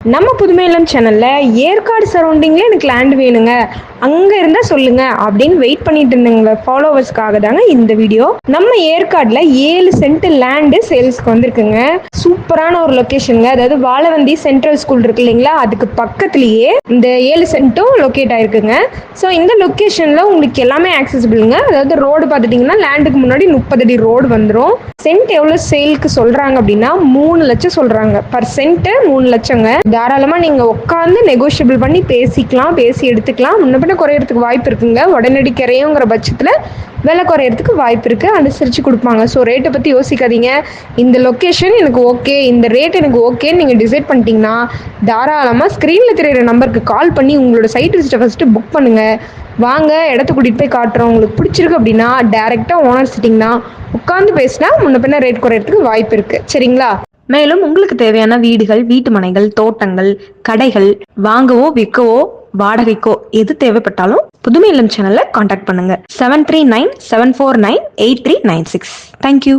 நம்ம புதுமையிலம் சேனலில் ஏற்காடு சரௌண்டிங்கில் எனக்கு லேண்ட் வேணுங்க. அங்கே இருந்தால் சொல்லுங்க அப்படின்னு வெயிட் பண்ணிட்டு இருந்தவங்க ஃபாலோவர்ஸ்க்காக தாங்க இந்த வீடியோ நம்ம ஏற்காடில் ஏழு சென்ட் லேண்டு சேல்ஸ்க்கு வந்திருக்குங்க. சூப்பரான ஒரு லொக்கேஷனுங்க அதாவது வாழவந்தி சென்ட்ரல் ஸ்கூல் இருக்கு இல்லைங்களா? அதுக்கு பக்கத்துலேயே இந்த ஏழு சென்ட்டும் லொக்கேட் ஆயிருக்குங்க. ஸோ இந்த லொக்கேஷனில் உங்களுக்கு எல்லாமே ஆக்சசிபிளுங்க அதாவது ரோடு பார்த்துட்டிங்கன்னா லேண்டுக்கு முன்னாடி முப்பது அடி ரோடு வந்துடும் சென்ட் எவ்வளோ சேலுக்கு சொல்கிறாங்க அப்படின்னா மூணு லட்சம் சொல்கிறாங்க பர் சென்ட்டு மூணு லட்சங்க. தாராளமாக நீங்கள் உட்காந்து நெகோஷியபிள் பண்ணி பேசிக்கலாம் பேசி எடுத்துக்கலாம். முன்ன பின்ன குறையிறதுக்கு வாய்ப்பு இருக்குங்க. உடனடி கரையுங்கிற பட்சத்தில் விலை குறையறதுக்கு வாய்ப்பு இருக்குது அனுசரித்து கொடுப்பாங்க. ஸோ ரேட்டை பற்றி யோசிக்காதீங்க. இந்த லொக்கேஷன் எனக்கு ஓகே இந்த ரேட் எனக்கு ஓகேன்னு நீங்கள் டிசைட் பண்ணிட்டீங்கன்னா தாராளமாக ஸ்க்ரீனில் தெரியுற நம்பருக்கு கால் பண்ணி உங்களோட சைட் விசிட்டை ஃபஸ்ட்டு புக் பண்ணுங்கள் வாங்க இடத்த கூட்டிகிட்டு போய் காட்டுறோம். உங்களுக்கு பிடிச்சிருக்கு அப்படின்னா டேரெக்டாக ஓனர் சிட்டிங்கன்னா உட்காந்து பேசினா முன்ன பின்ன ரேட் குறையிறதுக்கு வாய்ப்பு இருக்குது சரிங்களா? மேலும் உங்களுக்கு தேவையான வீடுகள் வீட்டு மனைகள் தோட்டங்கள் கடைகள் வாங்கவோ விற்கவோ வாடகைக்கோ எது தேவைப்பட்டாலும் புதுமை இல்லம் சேனல்ல காண்டாக்ட் பண்ணுங்க seven three nine seven four nine eight three nine six thank you